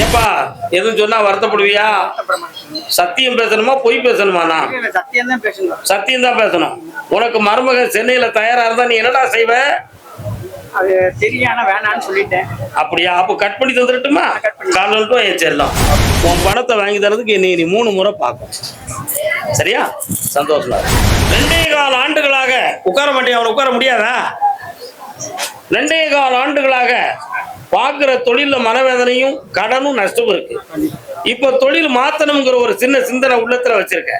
ஏப்பா எதுவும் சொன்னா வருத்தப்படுவியா? சத்தியம் பேசணுமா பொய் பேசணுமாண்ணா? சத்தியம் தான் பேசுங்க சத்தியம் தான் பேசணும். உனக்கு மருமகன் சென்னையில தயாரா இருந்தா நீ என்னடா செய்வ? அது தெரியும் ஆனா வேணான்னு சொல்லிட்டேன். அப்படியா? அப்போ கட் பண்ணி தந்துடட்டுமா? cut பண்ணி. கால் ஏன் செல்லம். உன் பணத்தை வாங்கி தரதுக்கு நீ நீ மூணு முறை பார்க்கும் சரியா? சந்தோஷமா. ரெண்டே கால் ஆண்டுகளாக உட்கார மாட்டேன் அவனை உட்கார முடியாதா? ரெண்டே கால் ஆண்டுகளாக பார்க்குற தொழிலில் மனவேதனையும் கடனும் நஷ்டமும் இருக்கு. இப்போ தொழில் மாற்றணுங்கிற ஒரு சின்ன சிந்தனை உள்ளத்தில் வச்சிருக்க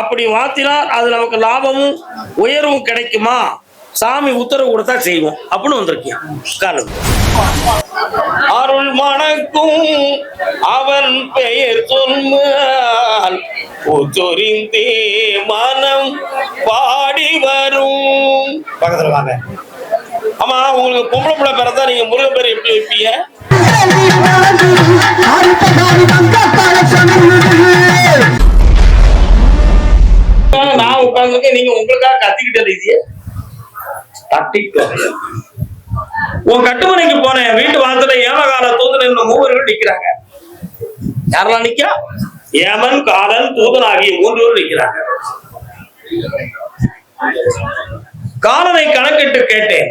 அப்படி மாற்றினால் அது நமக்கு லாபமும் உயர்வும் கிடைக்குமா? சாமி உத்தரவு கொடுத்தா செய்வோம். அப்படின்னு வந்திருக்கேன். காலம் அருள் மணக்கும் அவன் பெயர் சொன்னால் மனம் பாடி வரும். பக்கத்தில் வாங்க. ஆமா உங்களுக்கு பொம்பளை பிள்ளை பிறந்தா நீங்க முருகன் பேர் எப்படி வைப்பீங்க? நான் உட்கார்ந்துருக்கேன் நீங்க உங்களுக்காக கத்திக்கிட்டு இருக்கீங்க. உன் கட்டுமனைக்கு போனேன் வீட்டு வாசல ஏமகால தூதன் என்னும் மூவர்கள் நிக்கிறாங்க. யாரெல்லாம் நிக்கா ஏமன் காலன் தூதன் ஆகிய மூன்று நிக்கிறாங்க. காலனை கணக்கிட்டு கேட்டேன்.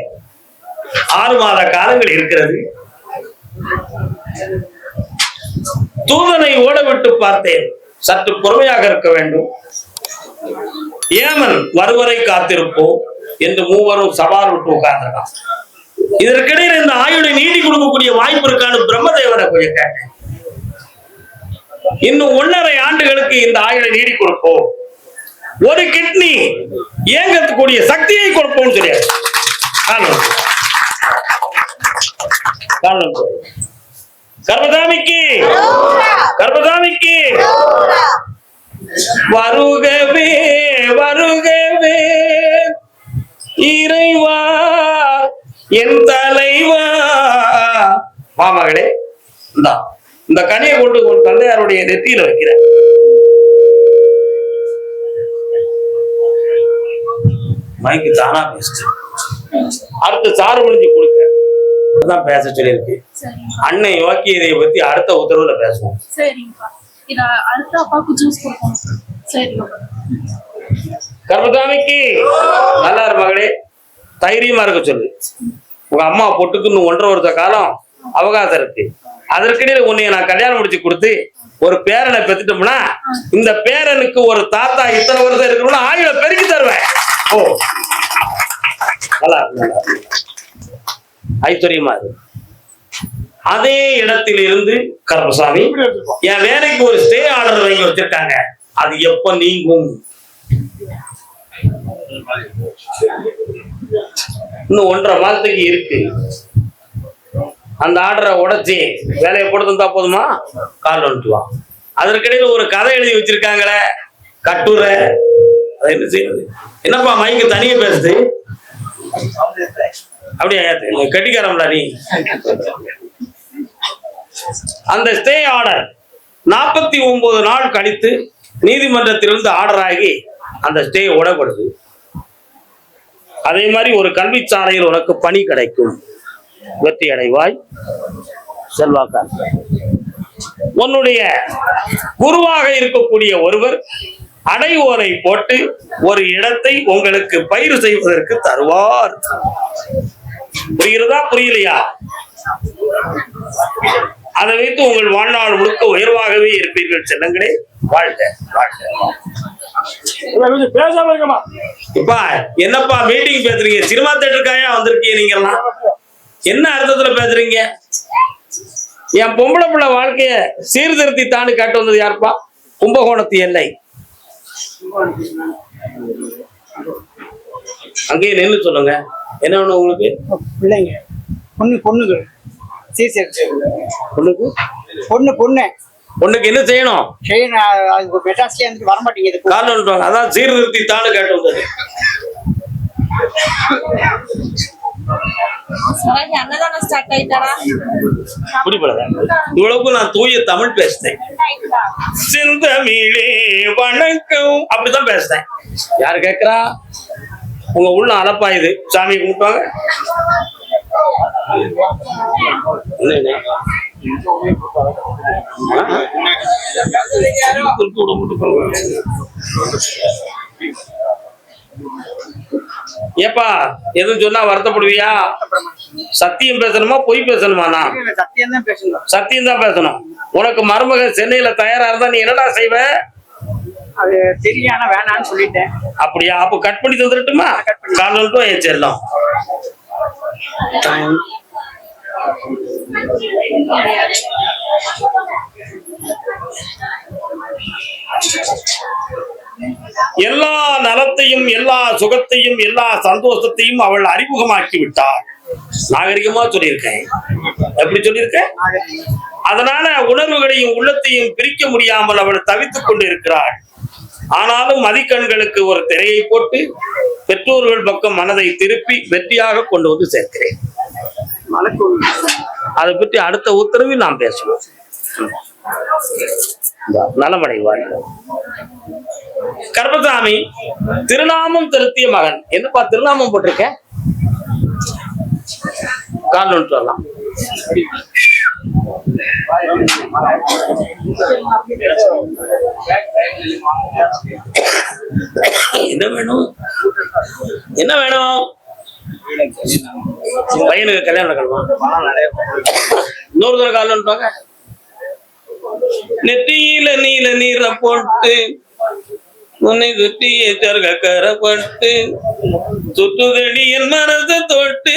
ஆறு மாத காலங்கள் இருக்கிறது. தூதனை ஓடவிட்டு பார்த்தேன். சற்று பொறுமையாக இருக்க வேண்டும். ஏமன் வருவரை காத்திருப்போம் என்று மூவரும் சவால் விட்டு உட்கார்ந்திருக்கான். இதற்கிடையில் இந்த ஆயுளை நீடி கொடுக்கக்கூடிய வாய்ப்பு இருக்கான்னு பிரம்மதேவரை கொஞ்சம் கேட்டேன். இன்னும் ஒன்னரை ஆண்டுகளுக்கு இந்த ஆயுளை நீடி கொடுப்போம். ஒரு கிட்னி இயங்கக்கூடிய சக்தியை கொடுப்போம் சொல்லியாரு ஆனா காரணம். கர்மதாமிக்கு கர்மதாமிக்கு வருகவே வருகவே. இறைவா என் தலைவா. வா மகளே இந்தா. இந்த கனியை கொண்டு உன் தந்தையாருடைய நெத்தியில வைக்கிறேன் மைக்கு தானா பேசுச்சு அடுத்து சாறு முடிஞ்சு கொடுக்க. தான் பேச சொல்லியிருக்கு. அண்ணன் யோக்கியதையை பத்தி அடுத்த உத்தரவுல பேசுவோம். கர்மசாமிக்கு நல்லா மகளே. தைரியமா இருக்க சொல்லு. உங்க அம்மா பொட்டுக்கு இன்னும் ஒன்றரை வருஷ காலம் அவகாசம் இருக்கு. அதற்கிடையில உன்னைய நான் கல்யாணம் முடிச்சு கொடுத்து ஒரு பேரனை பெத்துட்டோம்னா இந்த பேரனுக்கு ஒரு தாத்தா இத்தனை வருஷம் இருக்கணும்னா ஆயுள பெருக்கி தருவேன். ஓ நல்லா இருக்கு, நல்லா இருக்கு. ஐஸ்வர்யமா இருக்கு. அதே இடத்தில் இருந்து கருப்பசாமி என் வேலைக்கு ஒரு ஸ்டே ஆர்டர் வாங்கி வச்சிருக்காங்க. அது எப்ப நீங்கும்? இன்னும் ஒன்றரை மாதத்துக்கு இருக்கு. அந்த ஆர்டரை உடைச்சி வேலையை போட்டு தந்தா போதுமா? கால் வந்துட்டு அதற்கிடையில ஒரு கதை எழுதி வச்சிருக்காங்களே கட்டுரை. என்ன செய்யறது? என்னப்பா மைக்கு தனியா பேசுது? அப்படியே கட்டிக்காரம்ல நீ. அந்த ஸ்டே ஆர்டர் நாற்பத்தி ஒன்பது நாள் கழித்து நீதிமன்றத்திலிருந்து ஆர்டர் ஆகி அந்த ஸ்டே உடப்படுது அதே மாதிரி ஒரு கல்வி சாலையில் உனக்கு பணி கிடைக்கும். வெற்றி அடைவாய். செல்வாக்கா உன்னுடைய குருவாக இருக்கக்கூடிய ஒருவர் அடைவோரை போட்டு ஒரு இடத்தை உங்களுக்கு பயிர் செய்வதற்கு தருவார். புரிகிறதா புரியலையா? அதை வைத்து உங்கள் வாழ்நாள் முழுக்க உயர்வாகவே இருப்பீர்கள். செல்லங்களே வாழ்க இப்பா என்னப்பா மீட்டிங் பேசுறீங்க? சினிமா தேட்டருக்காயா வந்திருக்கீங்க நீங்கெல்லாம் என்ன அர்த்தத்துல பேசுறீங்க? என் பொம்பளை பிள்ளை வாழ்க்கைய சீர்திருத்தி தாண்டி காட்டு வந்தது யாருப்பா? கும்பகோணத்து எல்லை. அங்கேயே நின்று சொல்லுங்க. என்ன வேணும் உங்களுக்கு? பிள்ளைங்க. பொண்ணு பொண்ணுங்க சரி சரி சரி பொண்ணுக்கு? பொண்ணு பொண்ணு. பொண்ணுக்கு என்ன செய்யணும்? சரி அது மெட்ராஸ்லயே வந்துட்டு வர மாட்டேங்குது. கால் வந்துட்டாங்க அதான் சீர்திருத்தி தாண்டி காட்டு வந்தது. இவ்வளவுக்கு நான் தூய தமிழ் பேசுறேன் செந்தமிழே வணக்கம். அப்படிதான் பேசுறேன் யாரு கேக்குறா? உங்க உள்ள அலப்பாயுது சாமி கும்பிட்டாங்க? ஏப்பா எதுவும் சொன்னா வருத்தப்படுவியா? சத்தியம் பேசணுமா பொய் பேசணுமா நான் சத்தியம் தான் பேசுங்க சத்தியம் தான் பேசணும். உனக்கு மருமகன் சென்னையில தயாரா இருந்தா நீ என்னடா செய்வ? அது தெரியும் ஆனா வேணான்னு சொல்லிட்டேன். அப்படியா? அப்ப கட் பண்ணி தந்துடட்டுமா கால் ஏச்சிடலாம் எல்லா நலத்தையும் எல்லா சுகத்தையும் எல்லா சந்தோஷத்தையும் அவள் அறிமுகமாக்கி விட்டாள் நாகரிகமா சொல்லியிருக்கேன். எப்படி சொல்லியிருக்கேன் அதனால உணர்வுகளையும் உள்ளத்தையும் பிரிக்க முடியாமல் அவள் தவித்துக் கொண்டிருக்கிறாள். ஆனாலும் மதிக்கண்களுக்கு ஒரு திரையை போட்டு பெற்றோர்கள் பக்கம் மனதை திருப்பி வெற்றியாக கொண்டு வந்து சேர்க்கிறேன். அதை பற்றி அடுத்த உத்தரவில் நாம் பேசுவோம். நலமடைவார் கர்பசாமி திருநாமம் திருத்திய மகன். என்னப்பா திருநாமம் போட்டிருக்கேன் கால் காரணம் வரலாம் என்ன வேணும்? என்ன வேணும்? பையனுக்கு கல்யாணம் நடக்கணுமா? இன்னொரு தடவை காலன்றாங்க நெத்தியில நீல நீரை போட்டு உன்னை சுற்றி சர்க கரப்பட்டு சுற்றுதடி என் மனசை தொட்டு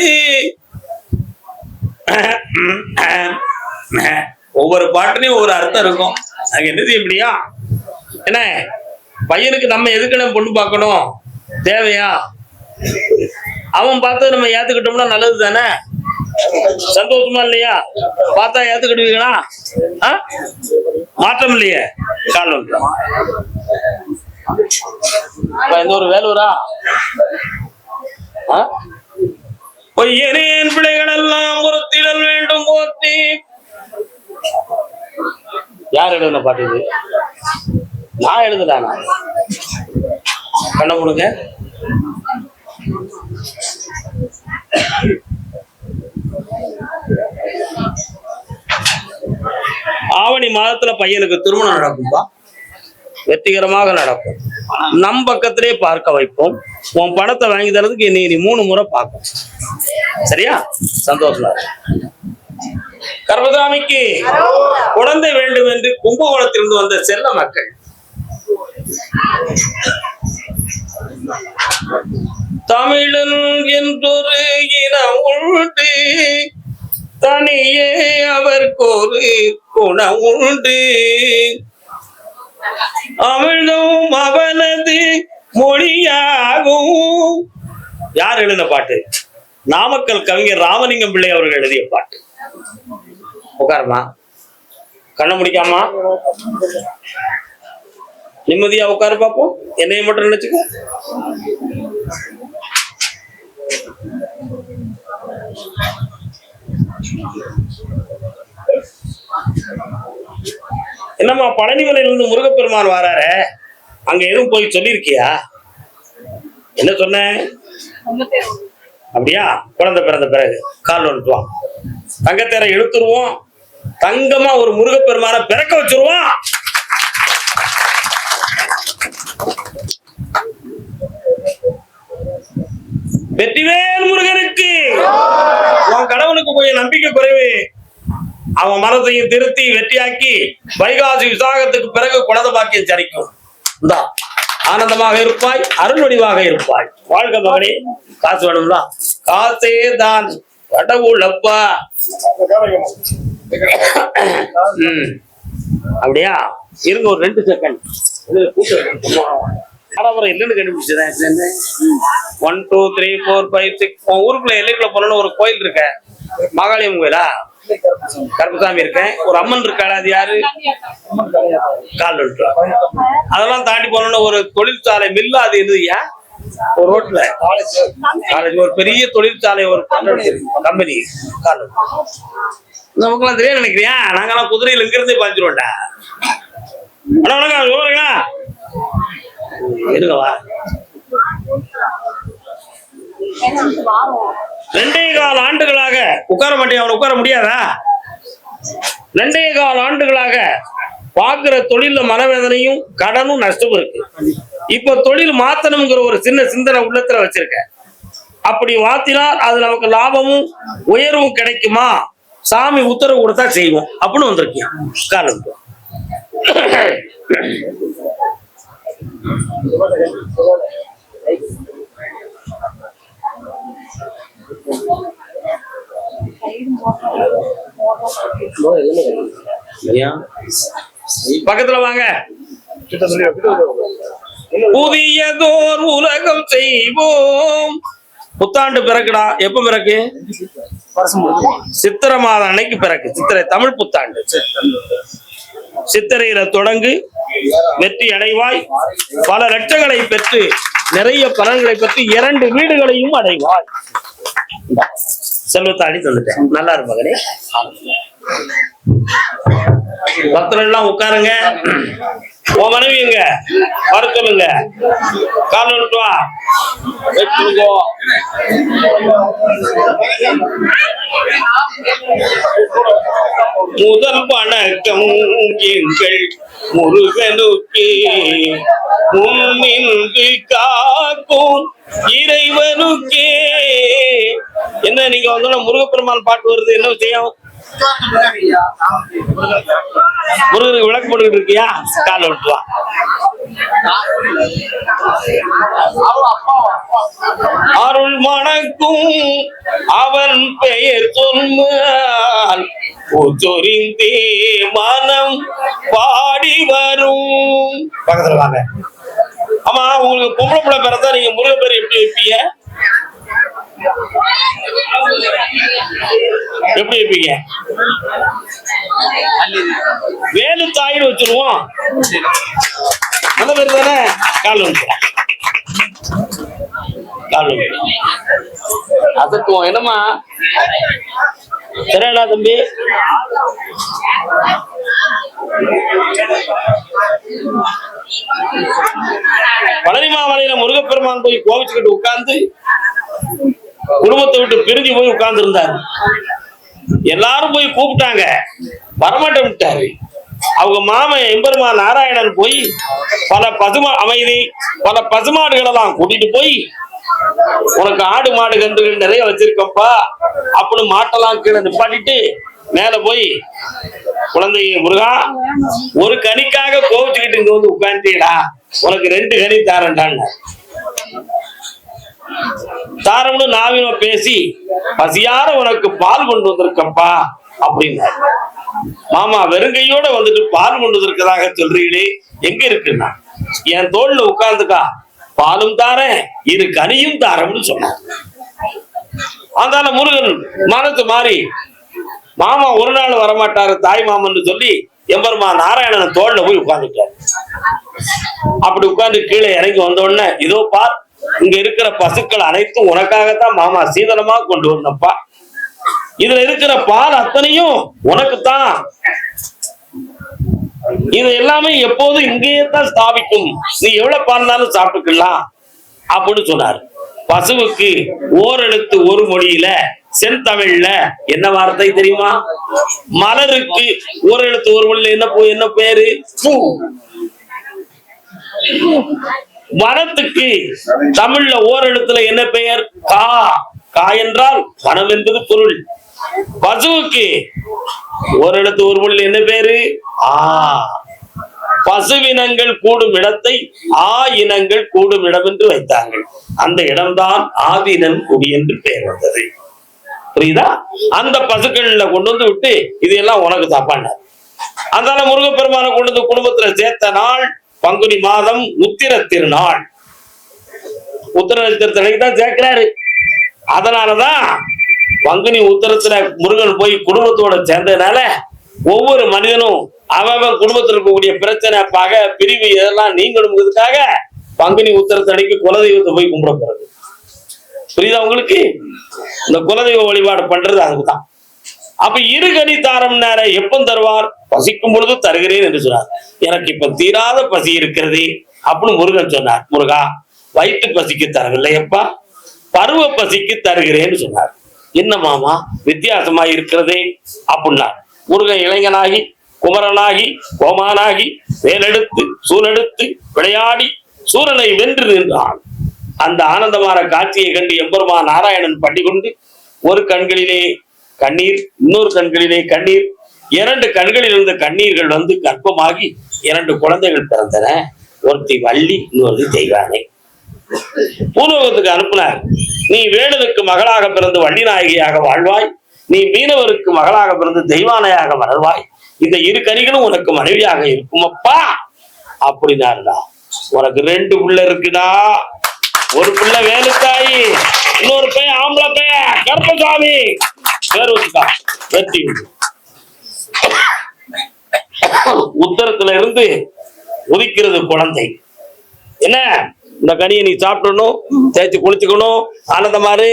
ஒவ்வொரு பாட்டுலயும் ஒவ்வொரு அர்த்தம் இருக்கும். அது என்ன செய்ய முடியும் என்ன? பையனுக்கு நம்ம எதுக்குன்னு பொண்ணு பார்க்கணும்? தேவையா? அவன் பார்த்து நம்ம ஏத்துக்கிட்டோம்னா நல்லது தானே? சந்தோஷமா இல்லையா? பார்த்தா ஏத்துக்கிடுவீங்களா? ஆ? மாற்றம் இல்லையே? கால் இந்த ஒரு வேலூரா? ஆ? பொய்யனேன் பிள்ளைகள் எல்லாம் பொறுத்திடல் வேண்டும் போத்தி யார் எழுதின பாட்டு இது? நான் எழுதுதானா கண்ண கொடுங்க ஆவணி மாதத்துல பையனுக்கு திருமணம் நடக்கும்பா. வெற்றிகரமாக நடக்கும். நம் பக்கத்திலே பார்க்க வைப்போம். உன் பணத்தை வாங்கி தரதுக்கு இன்னைக்கு நீ மூணு முறை பார்க்கும். சரியா? சந்தோஷமா இரு. கர்மசாமிக்கு குழந்தை வேண்டும் என்று கும்பகோணத்திலிருந்து வந்த செல்ல மக்கள். தமிழன் என்றொரு இனம் உண்டு. தனியே அவர்க்கொரு குணம் உண்டு. அவளும் அவனது மொழியாகும். யார் எழுதின பாட்டு? நாமக்கல் கவிஞர் ராமலிங்கம் பிள்ளை அவர்கள் எழுதிய பாட்டு. உட்காருமா. கண்ண முடிக்காமா? நிம்மதியா உட்காரு பாப்போம். என்னைய மட்டும் நினைச்சுக்க. என்னம்மா பழனிமலையில இருந்து முருகப்பெருமான் வராரு? அங்க எதுவும் போய் சொல்லியிருக்கியா? என்ன சொன்ன? அப்படியா? குழந்தை பிறந்த பிறகு கால் வந்துட்டுவான் தங்கத்தேரை இழுத்துருவோம். தங்கமா ஒரு முருகப்பெருமான பிறக்க வச்சிருவோம். வெற்றிவேல் முருகனுக்கு. உன் கடவுளுக்கு கொஞ்சம் நம்பிக்கை குறைவு. அவன் மனதையும் திருத்தி வெற்றியாக்கி வைகாசி விசாகத்துக்கு பிறகு குழந்தை பாக்கியம் சரிக்கும் இந்தா ஆனந்தமாக இருப்பாய் அருள் வடிவாக இருப்பாய். வாழ்க மகனே காசு வேணும்ல? காசே தான் கடவுள் ம். அப்படியா? இருங்க ஒரு ரெண்டு செகண்ட் ஆடவரம் இல்லைன்னு கண்டுபிடிச்சதேன் one two three four five six ஊருக்குள்ள எல்லைக்குள்ள போனோம்னு ஒரு கோயில் இருக்க. மகாலயம் கோயிலா? கருப்பசாமி இருக்கேன். ஒரு அம்மன் இருக்காள்? அது யாரு? கால் அதெல்லாம் தாண்டி போனோம்னா ஒரு தொழிற்சாலை மில்லு அது எதுயா ஒரு ரோட்ல. காலேஜ். ஒரு பெரிய தொழிற்சாலை ஒரு கம்பெனி கால் நமக்குலாம் தெரியாது நினைக்கிறியா? நாங்கெல்லாம் குதிரையில இங்க இருந்தே பாஞ்சிருவோம்டா அண்ணா வணக்கம். சொல்லுங்க ரெண்டே கால் ஆண்டுகளாக உட்கார மாட்டேன் அவனை உட்கார முடியாதா? ரெண்டே கால் ஆண்டுகளாக பாக்குற தொழில மனவேதனையும் கடனும் நஷ்டமும் இருக்கு. இப்ப தொழில் மாத்தணுங்கிற ஒரு சின்ன சிந்தனை உள்ளத்துல வச்சிருக்க அப்படி மாத்தினால் அது நமக்கு லாபமும் உயர்வும் கிடைக்குமா? சாமி உத்தரவு கொடுத்தா செய்வோம். அப்படின்னு வந்திருக்கேன் காலம் பக்கத்துல வாங்க. புதியதோர் உலகம் செய்வோம். புத்தாண்டு பிறக்குடா. எப்ப பிறகு சித்திர சித்திரை மாதம் அன்னைக்கு பிறகு சித்திரை தமிழ் புத்தாண்டு. சித்திரையில தொடங்கு வெற்றி அடைவாய். பல லட்சங்களை பெற்று நிறைய பலன்களை பற்றி இரண்டு வீடுகளையும் அடைவாய். செல்வத்தாடி தந்துட்டேன் நல்லா இரு பக்தர்கள் எல்லாம் உட்காருங்க. உன் மனைவி எங்க? வர சொல்லுங்க. கால் விட்டு வா. வச்சுருங்கோ முதல் வணக்கம் எங்கள் முருகனுக்கு. முன்னின்று காக்கும் இறைவனுக்கே. என்ன நீங்க வந்தோன்னா முருகப்பெருமான் பாட்டு வருது என்ன விஷயம்? முருகருக்கு விளக்கு போட்டுக்கிட்டு இருக்கியா? கால விட்டுவா அருள் மணக்கும் அவன் பெயர் சொன்னால் சொரிந்தே மனம் பாடி வரும். பக்கத்துல வாங்க. ஆமா உங்களுக்கு பொம்பளை பிள்ளை பிறந்தா நீங்க முருகன் பேர் எப்படி வைப்பீங்க? எப்படி இருப்பீங்க? வேலு தாயின்னு வச்சிருவோம். நல்ல பேர் தானே? கால் கால் வந்து அதுக்கும் சரியாடா தம்பி. பழனிமாமலையில முருகப்பெருமான் போய் கோவிச்சுக்கிட்டு உட்கார்ந்து குடும்பத்தை விட்டு பிரிஞ்சு போய் உட்கார்ந்து இருந்தாரு எல்லாரும் போய் கூப்பிட்டாங்க. வரமாட்டேன் விட்டாரு அவங்க மாமன் எம்பெருமா நாராயணன் போய் பல பசுமா அமைதி பல பசுமாடுகளெல்லாம் கூட்டிட்டு போய் உனக்கு ஆடு மாடு கன்றுகள் நிறைய வச்சிருக்கப்பா அப்படின்னு மாட்டெல்லாம் கீழே நிப்பாட்டிட்டு மேல போய் குழந்தை முருகா ஒரு கனிக்காக கோவிச்சுக்கிட்டு இங்க வந்து உட்காந்துட்டீடா உனக்கு ரெண்டு கனி தாரண்டான்னு தாரம்னு நாவின பேசி பசியார உனக்கு பால் கொண்டு வந்திருக்கப்பா அப்படின்னாரு. மாமா வெறுங்கையோட வந்துட்டு பால் கொண்டு வந்திருக்கதாக சொல்றீங்களே எங்க இருக்குன்னா? என் தோல்ல உட்கார்ந்துக்கா பாலும் தாரேன் இரு கனியும் தாரம்னு சொன்னார். அதனால முருகன் மனத்து மாறி மாமா ஒரு நாள் வரமாட்டாரு தாய் மாமன்னு சொல்லி எம்பெருமா நாராயணன் தோல்ல போய் உட்கார்ந்துட்டாரு. அப்படி உட்கார்ந்து கீழே இறங்கி வந்த உடனே இதோ பார் இங்க இருக்கிற பசுக்கள் அனைத்தும் உனக்காகத்தான் மாமா சீதனமா கொண்டு வந்தப்பா இதுல இருக்கிற பால் அத்தனையும் உனக்குத்தான். இது எல்லாமே எப்போதும் இங்கேயே தான் ஸ்தாபிக்கும். நீ எவ்வளவு பால்னாலும் சாப்பிட்டுக்கலாம் அப்படின்னு சொன்னார். பசுவுக்கு ஓரெழுத்து ஒரு மொழியில செந்தமிழ்ல என்ன வார்த்தை தெரியுமா? மலருக்கு ஒரு எழுத்து ஒரு மொழியில என்ன பூ என்ன பேரு? பூ. வனத்துக்கு தமிழ்ல ஓரெழுத்துல என்ன பெயர்? கா. கா என்றால் வனம் என்பது பொருள். பசுவுக்கு ஓரெழுத்து ஒரு பொருள் என்ன பேரு? ஆ. பசுவினங்கள் கூடும் இடத்தை ஆ இனங்கள் கூடும் இடம் என்று வைத்தார்கள். அந்த இடம்தான் ஆதினம் குடி என்று பெயர் வந்தது. புரியுதா? அந்த பசுக்கள்ல கொண்டு வந்து விட்டு இதெல்லாம் உனக்கு தப்பான. அதனால முருகப்பெருமான கொண்டு வந்து குடும்பத்துல சேர்த்த நாள் பங்குனி மாதம் உத்திர திருநாள். உத்திர நட்சத்திரத்தினைக்கு தான் சேர்க்கிறாரு. அதனாலதான் பங்குனி உத்தரத்துல முருகன் போய் குடும்பத்தோட சேர்ந்ததுனால ஒவ்வொரு மனிதனும் அவன் குடும்பத்தில் இருக்கக்கூடிய பிரச்சனை பகை பிரிவு இதெல்லாம் நீங்கணுங்கிறதுக்காக பங்குனி உத்தரத்தன்னைக்கு குலதெய்வத்தை போய் கும்பிட போறது. புரியுதா உங்களுக்கு? இந்த குலதெய்வ வழிபாடு பண்றது அதுக்குதான் அப்ப இருகனி தாரம் நேர எப்பம் தருவார்? பசிக்கும் பொழுது தருகிறேன் என்று சொன்னார். எனக்கு இப்ப தீராத பசி இருக்கிறது அப்படின்னு முருகன் சொன்னார். முருகா வயிற்று பசிக்கு தரவில்லை எப்பா பருவ பசிக்கு தருகிறேன்னு சொன்னார். என்ன மாமா வித்தியாசமா இருக்கிறதே அப்படின்னார். முருகன் இளைஞனாகி குமரனாகி கோமானாகி வேலெடுத்து சூழெடுத்து விளையாடி சூரனை வென்று நின்றான். அந்த ஆனந்தமான காட்சியை கண்டு எம்பெருமான் நாராயணன் பண்ணிக்கொண்டு ஒரு கண்களிலே கண்ணீர் இன்னொரு கண்களிலே கண்ணீர். இரண்டு கண்களில் இருந்த கண்ணீர்கள் வந்து கர்ப்பமாகி இரண்டு குழந்தைகள் பிறந்தன. ஒருத்தி வள்ளி இன்னொரு தெய்வானை. பூலோகத்துக்கு அனுப்பினார். நீ வேடனுக்கு மகளாக பிறந்து வள்ளி நாயகியாக வாழ்வாய். நீ மீனவருக்கு மகளாக பிறந்து தெய்வானையாக வளர்வாய். இந்த இரு கனிகளும் உனக்கு மனைவியாக இருக்கும் அப்பா அப்படின்னாருடா. உனக்கு ரெண்டு புள்ள இருக்குடா. ஒரு பிள்ளை வேலுத்தாயி இன்னொரு பையன் ஆம்பளை பையன் கருப்பசாமி. பேர் வச்சுக்கா வெற்றி உத்தரத்துல இருந்து உதிக்கிறது குழந்தை. என்ன? இந்த கனியை நீ சாப்பிடணும் தேய்ச்சி குளிச்சுக்கணும் ஆனந்தமாறு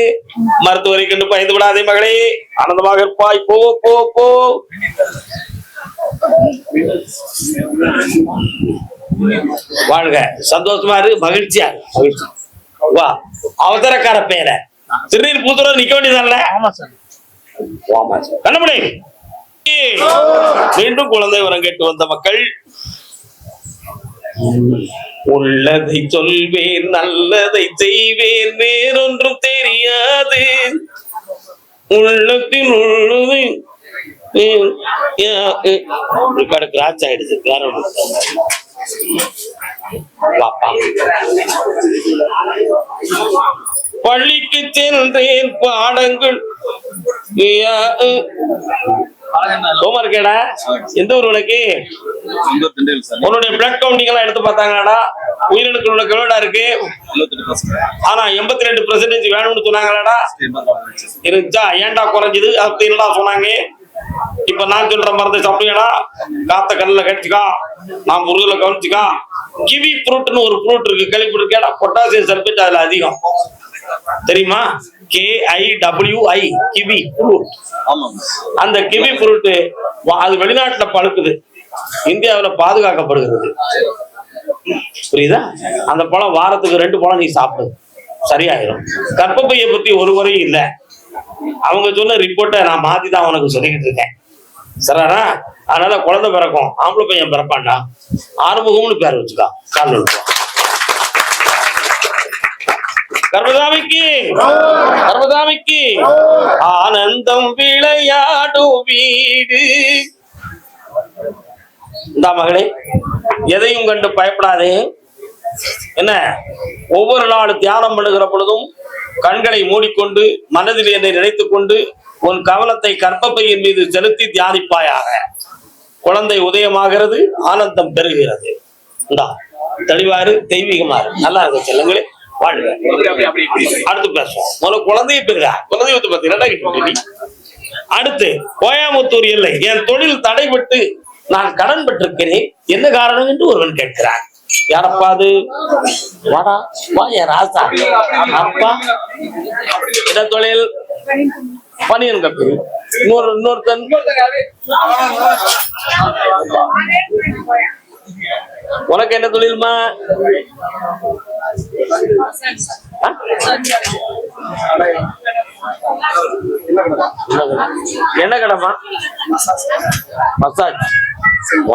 மருத்துவரை கண்டு பயந்து விடாதே மகளே. ஆனந்தமாக இருப்பாய். போ போ போ. வாழ்க. சந்தோஷமா இரு மகிழ்ச்சியா மகிழ்ச்சி. வா. அவசரக்கார பேரை. திருநீர் பூத்துற நிக்க வேண்டியதல்ல ஆமா சார். மீண்டும் குழந்தை வரம் கேட்டு வந்த மக்கள் உள்ளதை சொல்வேன் நல்லதை செய்வேன் வேறொன்றும் தெரியாது. உள்ளத்தில் உள்ளது ரெக்கார்டு கிராச் ஆயிடுது வேற பள்ளிக்கு சென்றேன் பாடங்கள் சோமா இருக்கேடா எந்த ஊர் உனக்கு? உன்னுடைய பிளட் கவுண்டிங் எல்லாம் எடுத்து பார்த்தாங்களாடா? உயிரணுக்கள் உனக்கு எவ்வளோடா இருக்கு? ஆனா எண்பத்தி ரெண்டு பெர்சன்டேஜ் வேணும்னு சொன்னாங்களாடா? இருந்துச்சா ஏன்டா குறைஞ்சது? அப்படி என்னடா சொன்னாங்க? இப்ப நான் சொல்ற மருந்து சாப்பிடுங்கடா காத்த கண்ணுல கடிச்சுக்கா. நான் முருகல கவனிச்சுக்கா. கிவி ஃப்ரூட்னு ஒரு ஃப்ரூட் இருக்கு. கழிப்பு கேள்விப்பட்டிருக்கேடா பொட்டாசியம் சல்பேட் அதுல அதிகம். தெரியுமா? K I W I kiwi fruit அந்த கிவி ஃப்ரூட் அது வெளிநாட்டுல பழுக்குது. இந்தியாவுல பாதுகாக்கப்படுகிறது. புரியுதா? அந்த பழம் வாரத்துக்கு ரெண்டு பழம் நீ சாப்பிடு. சரியாயிரும். கற்பப்பைய பத்தி ஒரு குறையும் இல்ல. அவங்க சொன்ன ரிப்போர்ட்டை நான் மாத்தி தான் உனக்கு சொல்லிக்கிட்டு இருக்கேன். சரிடா அதனால குழந்தை பிறக்கும் ஆம்பளை பையன் பிறப்பான்டா. ஆறுமுகம்னு பேர் வச்சுக்கா. கால் விழுப்பா கர்மதாமிக்கு கர்மதாமிக்கு ஆனந்தம் விளையாடும் வீடு இந்த மகளே எதையும் கண்டு பயப்படாதே. என்ன? ஒவ்வொரு நாள் தியானம் பண்ணுகிற பொழுதும் கண்களை மூடிக்கொண்டு மனதில் என்னை நினைத்துக் கொண்டு உன் கவனத்தை கற்பப்பையின் மீது செலுத்தி தியானிப்பாயாக. குழந்தை உதயமாகிறது ஆனந்தம் பெறுகிறது. இந்தா தெளிவாரு தெய்வீகமாறு நல்லா இருக்கு செல்லுங்களே. வாழ்க. அடுத்து பேசுவோம். முதல்ல குழந்தைய பெறுதா குழந்தைய பத்தி நீ. அடுத்து கோயம்புத்தூர் எல்லை. என் தொழில் தடைபட்டு நான் கடன் பெற்றிருக்கிறேன். என்ன காரணம் என்று ஒருவன் கேட்கிறான். யாரப்பா அது? வாடா வா என் ராசா. அப்பா என்ன தொழில்? பனியன் கப்பி. இன்னொரு இன்னொருத்தன்? உனக்கு என்ன தொழில்மா? என்ன கடமா massage.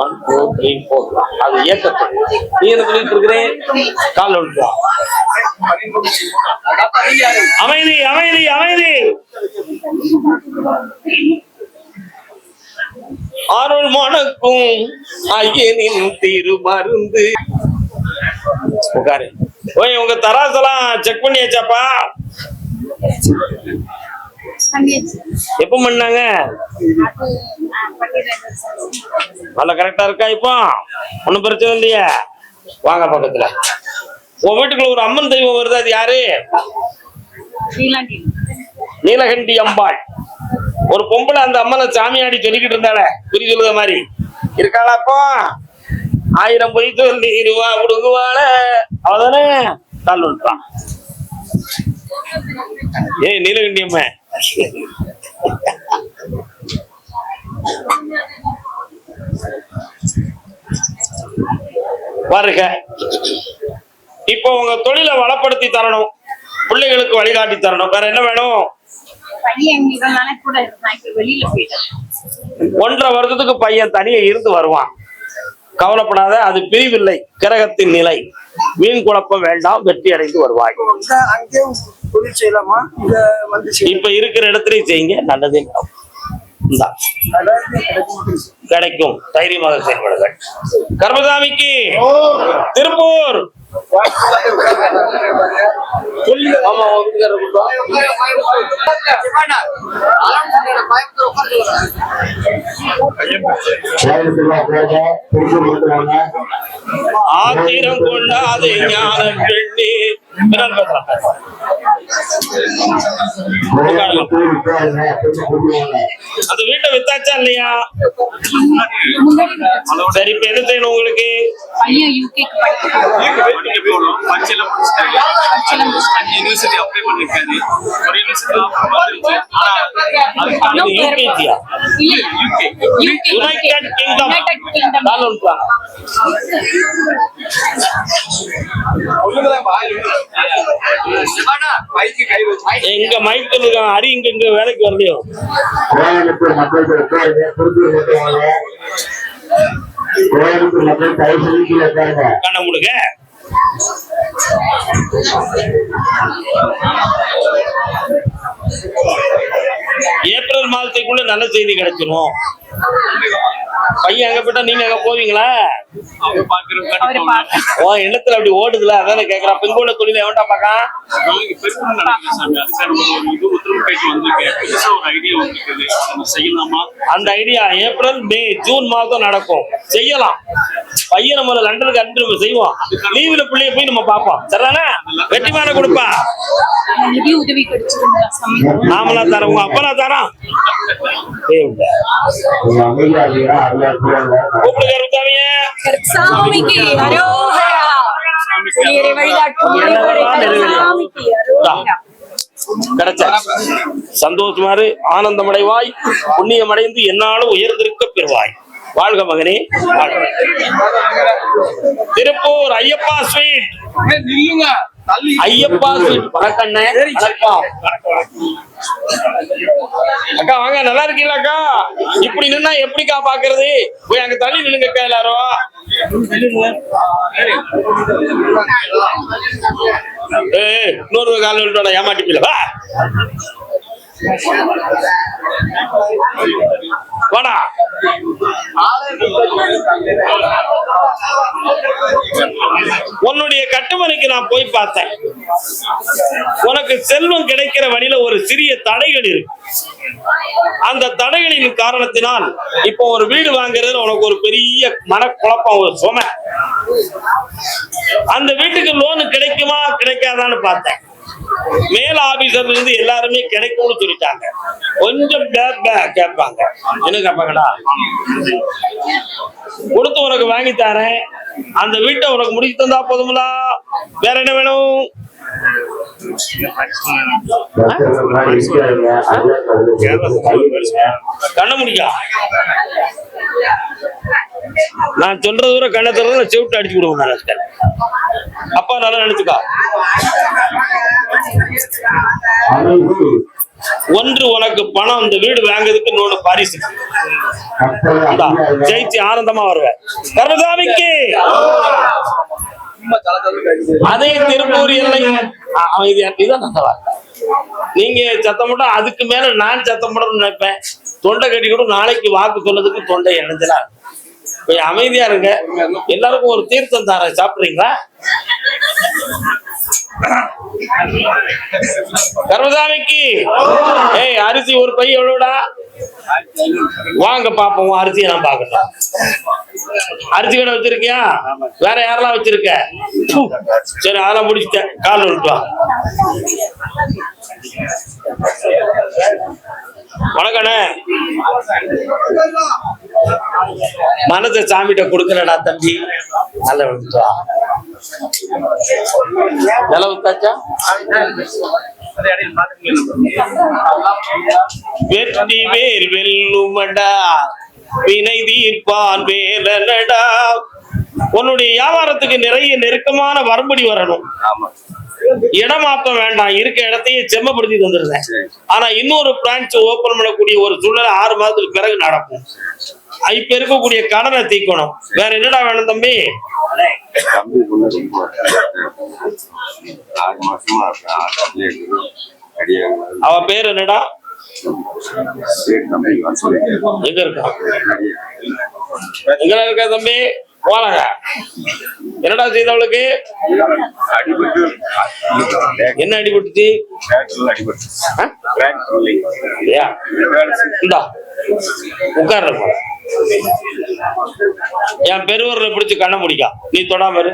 One two three four அது இயக்கத்து. நீ என்ன சொல்லிட்டு இருக்கிறேன் கால் விட்டுவா அமைதி அமைதி அமைதி. அருள் மணக்கும் ஐயனின் திருமருந்து. உட்காரு. ஓய் உங்க தராசெல்லாம் செக் பண்ணியாச்சாப்பா? எப்ப பண்ணாங்க? நல்லா கரெக்டா இருக்கா இப்போ? ஒண்ணும் பிரச்சனை இல்லையா? வாங்க பக்கத்துல. உன் வீட்டுக்குள்ள ஒரு அம்மன் தெய்வம் வருது? அது யாரு? நீலகண்டி அம்பாள். ஒரு பொம்பளை அந்த அம்மனை சாமியாடி சொல்லிக்கிட்டு இருந்தாளே. குறி சொல்லுத மாதிரி? இருக்காளா அப்போ? ஆயிரம் பொய் சொல்லி இருவா விடுங்குவாள அவதானே கால் விட்டான் ஏய் நீலகண்டி அம்மா. இப்போ உங்க தொழிலை வளப்படுத்தி தரணும். பிள்ளைகளுக்கு வழிகாட்டி தரணும். வேற என்ன வேணும்? பையன் இவ்வளவு நாளா கூட இருந்தான் இப்ப வெளியில போயிட்டேன். ஒன்றரை வருஷத்துக்கு பையன் தனியே இருந்து வருவான். கவலைப்படாத அது பிரிவில்லை. கிரகத்தின் நிலை. வீண் குழப்பம் வேண்டாம். வெற்றி அடைந்து வருவாய். இப்ப இருக்கிற இடத்துலயும் செய்யுங்க. நல்லதே கிடைக்கும் தைரியமாக செயல்படுங்கள் கர்மசாமிக்கு திருப்பூர்? ஆத்திரம் கொண்டாது ஞான பெண்ணே. அந்த வீட்டை வித்தாச்சா இல்லையா. சரி இப்ப என்ன செய்யணும் உங்களுக்கு பையன் யூகேக்கு படிக்கிறான் பச்சைலாம் முடிச்சிட்டாங்க பச்சைலாம் முடிச்சிட்டாங்க. யூனிவர்சிட்டி அப்ளை பண்ணிருக்காரு ஒரு யூனிவர்சிட்டி ஆஃபர் வந்துருச்சு ஆனா அதுக்கான இது யூகேஜியா இல்ல யூகே யூகே யுனைடெட் கிங்டம் எங்க மைக்கில் இருக்கான் ஹரி இங்க இங்க வேலைக்கு வரலையோ? கோயம்புத்தூர் மக்கள் தயவு கண்ண முடுங்க. ஏப்ரல் மாதத்துக்குள்ள நல்ல செய்தி கிடைச்சிரும். பையன் அங்க போயிட்டா நீங்க அங்க போவீங்களா? உன் எண்ணத்துல அப்படி ஓடுதுல? அதானே கேக்குறான். பெண்கோட தொழில எவன்டா பாக்கா அந்த ஐடியா ஏப்ரல் மே ஜூன் மாதம் நடக்கும். செய்யலாம். பையன் நம்ம லண்டனுக்கு அனுப்பி நம்ம செய்வோம். லீவுல பிள்ளைய போய் நம்ம பார்ப்போம். சரிதானே? வெற்றிமான கொடுப்பா. நிதி உதவி கிடைச்சிருந்தா. நாமளா தரோம் உங்க அப்பனா தரோம். சாமிக்கு கிடைச்ச. சந்தோஷமாறு ஆனந்தமடைவாய் புண்ணியமடைந்து என்னாலும் உயர்ந்திருக்க பெறுவாய். வாழ்க மகனே திருப்பூர் ஐயப்பா ஸ்வீட். ஐயப்பா வணக்கண்ணே. வணக்கம். அக்கா வாங்க நல்லா இருக்கீங்களா அக்கா? இப்படி நின்னா எப்படிக்கா பாக்குறது? போய் அங்க தள்ளி நில்லுங்க அக்கா எல்லாரும். இன்னொரு கால விட்டோட ஏமாட்டி போயில வா. வாடா. உன்னுடைய கட்டுமனைக்கு நான் போய் பார்த்தேன். உனக்கு செல்வம் கிடைக்கிற வழியில ஒரு சிறிய தடைகள் இருக்கு. அந்த தடைகளின் காரணத்தினால் இப்போ ஒரு வீடு வாங்குறதுல உனக்கு ஒரு பெரிய மனக்குழப்பம் ஒரு சுமை. அந்த வீட்டுக்கு லோனு கிடைக்குமா கிடைக்காதான்னு பார்த்தேன். மேல் ஆபீசர்ல இருந்து எல்லாருமே கிடைக்கும்னு சொல்லிட்டாங்க. கொஞ்சம் கேட்பாங்க. என்ன கேட்பாங்கடா கொடுத்து உனக்கு வாங்கி தரேன். அந்த வீட்டை உனக்கு முடிச்சு தந்தா போதுங்களா? வேற என்ன வேணும்? கண்ண முடிக்கா. நான் சொல்றது வரை கண்ணை திறந்து செவிட்டு அடிச்சு விடுவேன் அப்பா நல்லா நினைச்சுக்கா. ஒன்று உனக்கு பணம் இந்த வீடு வாங்குறதுக்கு இன்னொன்னு பாரிசு. ஜெயிச்சு ஆனந்தமா வருவேன். கர்மசாமிக்கு அதே திருப்பூர் எல்லை. அவன் இது இதுதான் நல்ல நீங்க சத்தம் போட்டா அதுக்கு மேல நான் சத்தம் போடணும்னு நினைப்பேன். தொண்டை கட்டி கூட நாளைக்கு வாக்கு சொன்னதுக்கு தொண்டை இணைஞ்சலா கொஞ்சம் அமைதியா இருங்க. எல்லாருக்கும் ஒரு தீர்த்தம் தரேன். சாப்பிடுறீங்களா? கர்மசாமிக்கு. ஏய் அரிசி ஒரு பை எவ்வளவுடா? வாங்க பாப்போம் உன் அரிசியை நான் பார்க்கணும் அரிசி கடை வச்சிருக்கியா? வேற யாரெல்லாம் வச்சிருக்க? சரி அதெல்லாம் முடிச்சிட்டேன். கால் விட்டுவா வணக்கண்ணே மனசை சாமிகிட்ட கொடுக்கலடா தம்பி. நல்ல விழுந்து வித்தாச்சா வெற்றி வேல் வெல்லுமடா. வினை தீர்ப்பான் வேலனடா உன்னுடைய வியாபாரத்துக்கு நிறைய நெருக்கமான வரம்படி வரணும். இடமாற்றம் வேண்டாம். இருக்க இடத்தையே செம்மப்படுத்தி தந்துருந்தேன் ஆனா இன்னொரு பிரான்ச் ஓபன் பண்ணக்கூடிய ஒரு சூழ்நிலை ஆறு மாதத்துக்கு பிறகு நடக்கும். இப்ப இருக்கக்கூடிய கடனை தீக்கணும். வேற என்னடா வேணும் தம்பி? அவ பேர் என்னடா? சொல்லிட்டு. எங்க இருக்க? தம்பி? போலாங்க. என்னடா செய்தவளுக்கு அடிபட்டு. என்ன அடிபட்டுச்சு? உட்கார்ற என் பெருவர்ல பிடிச்சு கண்ணை முடிக்கா. நீ தொடாம இரு.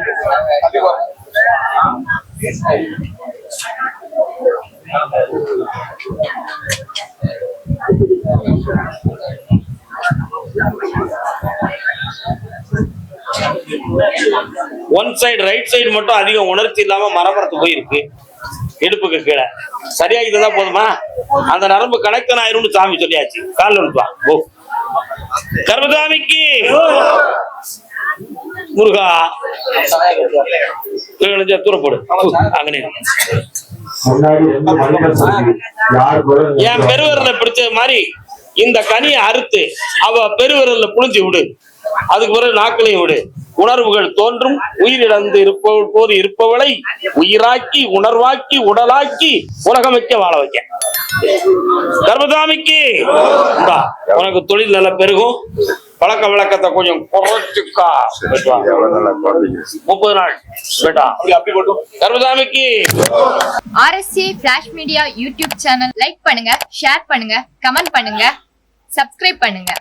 ஒன் சைடு ரைட் சைடு மட்டும் அதிகம் உணர்ச்சி இல்லாம மரமரத்து போயிருக்கு. இடுப்புக்கு கீழே. சரியாகிட்டு தான் போதுமா? அந்த நரம்பு கனெக்ஷன் ஆயிரும்னு சாமி சொல்லியாச்சு. காலில் விட்டுவா ஓ கர்மசாமிக்கு முருகா. தூர போடு. அங்கனே. முன்னாடி ரெண்டு மனிதர் சொல்லி யார் கூட என் பெருவிரல பிடிச்ச மாதிரி இந்த கனியை அறுத்து அவ பெருவிரல்ல புழிஞ்சு விடு. அதுக்கு பிறகு நாக்களையும் விடு. உணர்வுகள் தோன்றும். உயிரிழந்து இருப்பவள் போது இருப்பவளை உயிராக்கி உணர்வாக்கி உடலாக்கி உலகமைக்க வாழ வைக்க. கர்மசாமிக்கு. இந்தா, உனக்கு தொழில் நல்லா பெருகும். பழக்க வழக்கத்தை கொஞ்சம் குறைச்சுக்கா. முப்பது நாள். பெட்டா கர்மசாமிக்கு. RSC flash media YouTube channel like பண்ணுங்க ஷேர் பண்ணுங்க கமெண்ட் பண்ணுங்க சப்ஸ்கிரைப் பண்ணுங்க.